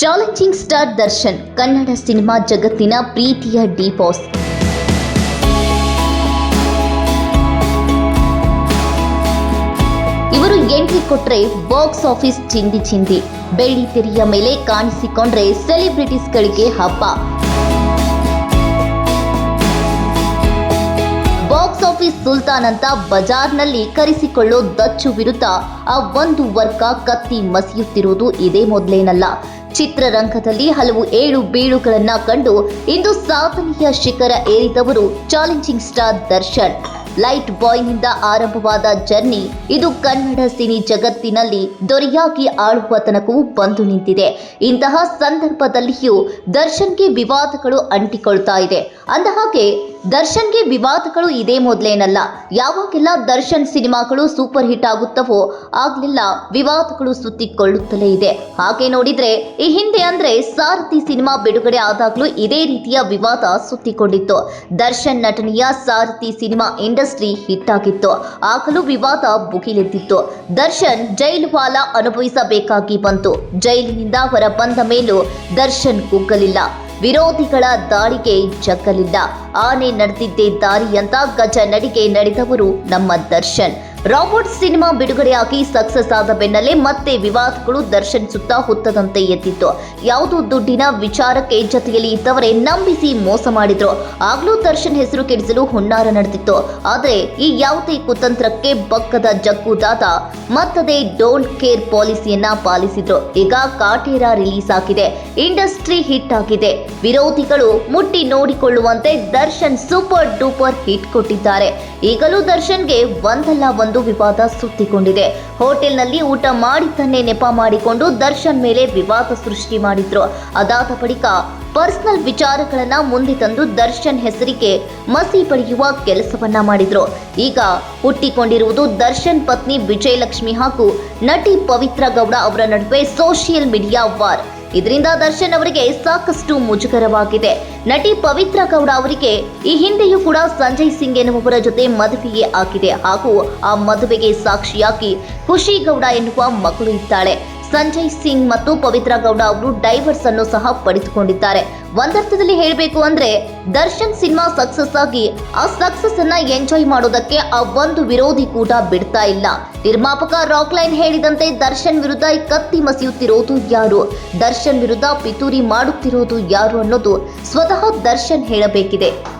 Challenging star Darshan Kannada cinema ಜಗತ್ತಿನ ಪ್ರೀತಿಯ D boss ಇವರು ಎಂಟ್ರಿ ಕೊಟ್ರೆ ಬಾಕ್ಸ್ ಆಫೀಸ್ ಚಿಂದಿ ಚಿಂದಿ. ಬೆಳ್ಳಿ ತೆರೆಯ ಮೇಲೆ ಕಾಣಿಸಿಕೊಂಡ್ರೆ ಸೆಲೆಬ್ರಿಟೀಸ್ಗಳಿಗೆ ಹಬ್ಬ. ಬಾಕ್ಸ್ ಆಫೀಸ್ ಸುಲ್ತಾನ್ ಅಂತ ಬಜಾರ್ನಲ್ಲಿ ಕರೆಸಿಕೊಳ್ಳೋ ದಚ್ಚು ವಿರುದ್ಧ ಆ ಒಂದು ವರ್ಗ ಕತ್ತಿ ಮಸಿಯುತ್ತಿರುವುದು ಇದೇ ಮೊದಲೇನಲ್ಲ. ಚಿತ್ರರಂಗದಲ್ಲಿ ಹಲವು ಏಳು ಬೀಳುಗಳನ್ನ ಕಂಡು ಇಂದು ಸಾಧನೆಯ ಶಿಖರ ಏರಿದವರು ಚಾಲೆಂಜಿಂಗ್ ಸ್ಟಾರ್ ದರ್ಶನ್. ಲೈಟ್ ಬಾಯ್ನಿಂದ ಆರಂಭವಾದ ಜರ್ನಿ ಇದು ಕನ್ನಡ ಸಿನಿ ಜಗತ್ತಿನಲ್ಲಿ ದೊರೆಯಾಗಿ ಆಳುವ ತನಕವೂ ಬಂದು ನಿಂತಿದೆ. ಇಂತಹ ಸಂದರ್ಭದಲ್ಲಿಯೂ ದರ್ಶನ್ಗೆ ವಿವಾದಗಳು ಅಂಟಿಕೊಳ್ತಾ ಇದೆ. ಅಂದಹಾಗೆ, ದರ್ಶನ್ಗೆ ವಿವಾದಗಳು ಇದೇ ಮೊದಲೇನಲ್ಲ. ಯಾವಾಗೆಲ್ಲ ದರ್ಶನ್ ಸಿನಿಮಾಗಳು ಸೂಪರ್ ಹಿಟ್ ಆಗುತ್ತವೋ ಆಗ್ಲೆಲ್ಲ ವಿವಾದಗಳು ಸುತ್ತಿಕೊಳ್ಳುತ್ತಲೇ ಇದೆ. ಹಾಗೆ ನೋಡಿದ್ರೆ, ಈ ಹಿಂದೆ ಅಂದ್ರೆ ಸಾರಥಿ ಸಿನಿಮಾ ಬಿಡುಗಡೆ ಆದಾಗಲೂ ಇದೇ ರೀತಿಯ ವಿವಾದ ಸುತ್ತಿಕೊಂಡಿತ್ತು. ದರ್ಶನ್ ನಟನೆಯ ಸಾರಥಿ ಸಿನಿಮಾ ಇಂಡಸ್ಟ್ರಿ ಹಿಟ್ ಆಗಿತ್ತು ಆಗಲೂ ವಿವಾದ ಭುಗಿಲೆದ್ದಿತ್ತು. ದರ್ಶನ್ ಜೈಲು ವಾಲ ಅನುಭವಿಸಬೇಕಾಗಿ ಬಂತು. ಜೈಲಿನಿಂದ ಹೊರ ಬಂದ ಮೇಲೂ ದರ್ಶನ್ ಕುಗ್ಗಲಿಲ್ಲ. ವಿರೋಧಿಗಳ ದಾಳಿಗೆ ಜಗ್ಗಲಿಲ್ಲ. ಆನೆ ನಡೆದಿದ್ದೇ ದಾರಿ ಅಂತ ಗಜ ನಡಿಗೆ ನಡೆದವರು ನಮ್ಮ ದರ್ಶನ್. ರಾಬರ್ಟ್ ಸಿನಿಮಾ ಬಿಡುಗಡೆಯಾಗಿ ಸಕ್ಸಸ್ ಆದ ಬೆನ್ನಲ್ಲೇ ಮತ್ತೆ ವಿವಾದಗಳು ದರ್ಶನ್ ಸುತ್ತ ಹುತ್ತದಂತೆ ಎದ್ದಿತ್ತು. ಯಾವುದೋ ದುಡ್ಡಿನ ವಿಚಾರಕ್ಕೆ ಜೊತೆಯಲ್ಲಿ ಇದ್ದವರೇ ನಂಬಿಸಿ ಮೋಸ ಮಾಡಿದ್ರು. ಆಗ್ಲೂ ದರ್ಶನ್ ಹೆಸರು ಕೆಡಿಸಲು ಹುನ್ನಾರ ನಡೆದಿತ್ತು. ಆದರೆ ಈ ಯಾವುದೇ ಕುತಂತ್ರಕ್ಕೆ ಬಕ್ಕದ ಜಗ್ಗುದಾದ ಮತ್ತದೇ ಡೋಂಟ್ ಕೇರ್ ಪಾಲಿಸಿಯನ್ನ ಪಾಲಿಸಿದ್ರು. ಈಗ ಕಾಟೇರ ರಿಲೀಸ್ ಆಗಿದೆ. ಇಂಡಸ್ಟ್ರಿ ಹಿಟ್ ಆಗಿದೆ. ವಿರೋಧಿಗಳು ಮುಟ್ಟಿ ನೋಡಿಕೊಳ್ಳುವಂತೆ ದರ್ಶನ್ ಸೂಪರ್ ಡೂಪರ್ ಹಿಟ್ ಕೊಟ್ಟಿದ್ದಾರೆ. ಈಗಲೂ ದರ್ಶನ್ಗೆ ಒಂದಲ್ಲ ಒಂದು ವಿವಾದ ಸುತ್ತಿಕೊಂಡಿದೆ. ಹೋಟೆಲ್ನಲ್ಲಿ ಊಟ ಮಾಡಿದ್ದನ್ನೇ ನೆಪ ಮಾಡಿಕೊಂಡು ದರ್ಶನ್ ಮೇಲೆ ವಿವಾದ ಸೃಷ್ಟಿ ಮಾಡಿದ್ರು. ಅದಾದ ಬಳಿಕ ಪರ್ಸನಲ್ ವಿಚಾರಗಳನ್ನ ಮುಂದೆ ತಂದು ದರ್ಶನ್ ಹೆಸರಿಗೆ ಮಸಿ ಪಡೆಯುವ ಕೆಲಸವನ್ನ ಮಾಡಿದ್ರು. ಈಗ ಹುಟ್ಟಿಕೊಂಡಿರುವುದು ದರ್ಶನ್ ಪತ್ನಿ ವಿಜಯಲಕ್ಷ್ಮಿ ಹಾಗೂ ನಟಿ ಪವಿತ್ರ ಗೌಡ ಅವರ ನಡುವೆ ಸೋಷಿಯಲ್ ಮೀಡಿಯಾ ವಾರ್. ಇದರಿಂದ ದರ್ಶನ್ ಅವರಿಗೆ ಸಾಕಷ್ಟು ಮುಜುಗರವಾಗಿದೆ. ನಟಿ ಪವಿತ್ರ ಗೌಡ ಅವರಿಗೆ ಈ ಹಿಂದೆಯೂ ಕೂಡ ಸಂಜಯ್ ಸಿಂಗ್ ಎನ್ನುವವರ ಜೊತೆ ಮದುವೆಯೇ ಆಗಿದೆ ಹಾಗೂ ಆ ಮದುವೆಗೆ ಸಾಕ್ಷಿಯಾಗಿ ಖುಷಿ ಗೌಡ ಎನ್ನುವ ಮಗಳು ಇದ್ದಾಳೆ. ಸಂಜಯ್ ಸಿಂಗ್ ಮತ್ತು ಪವಿತ್ರ ಗೌಡ ಅವರು ಡೈವರ್ಸ್ ಅನ್ನು ಸಹ ಪಡೆದುಕೊಂಡಿದ್ದಾರೆ. ಒಂದರ್ಥದಲ್ಲಿ ಹೇಳಬೇಕು ಅಂದ್ರೆ, ದರ್ಶನ್ ಸಿನಿಮಾ ಸಕ್ಸಸ್ ಆಗಿ ಆ ಸಕ್ಸಸ್ ಅನ್ನ ಎಂಜಾಯ್ ಮಾಡೋದಕ್ಕೆ ಆ ಒಂದು ವಿರೋಧಿ ಕೂಡ ಬಿಡ್ತಾ ಇಲ್ಲ. ನಿರ್ಮಾಪಕ ರಾಕ್ ಲೈನ್ ಹೇಳಿದಂತೆ ದರ್ಶನ್ ವಿರುದ್ಧ ಕತ್ತಿ ಮಸಿಯುತ್ತಿರೋದು ಯಾರು? ದರ್ಶನ್ ವಿರುದ್ಧ ಪಿತೂರಿ ಮಾಡುತ್ತಿರೋದು ಯಾರು ಅನ್ನೋದು ಸ್ವತಃ ದರ್ಶನ್ ಹೇಳಬೇಕಿದೆ.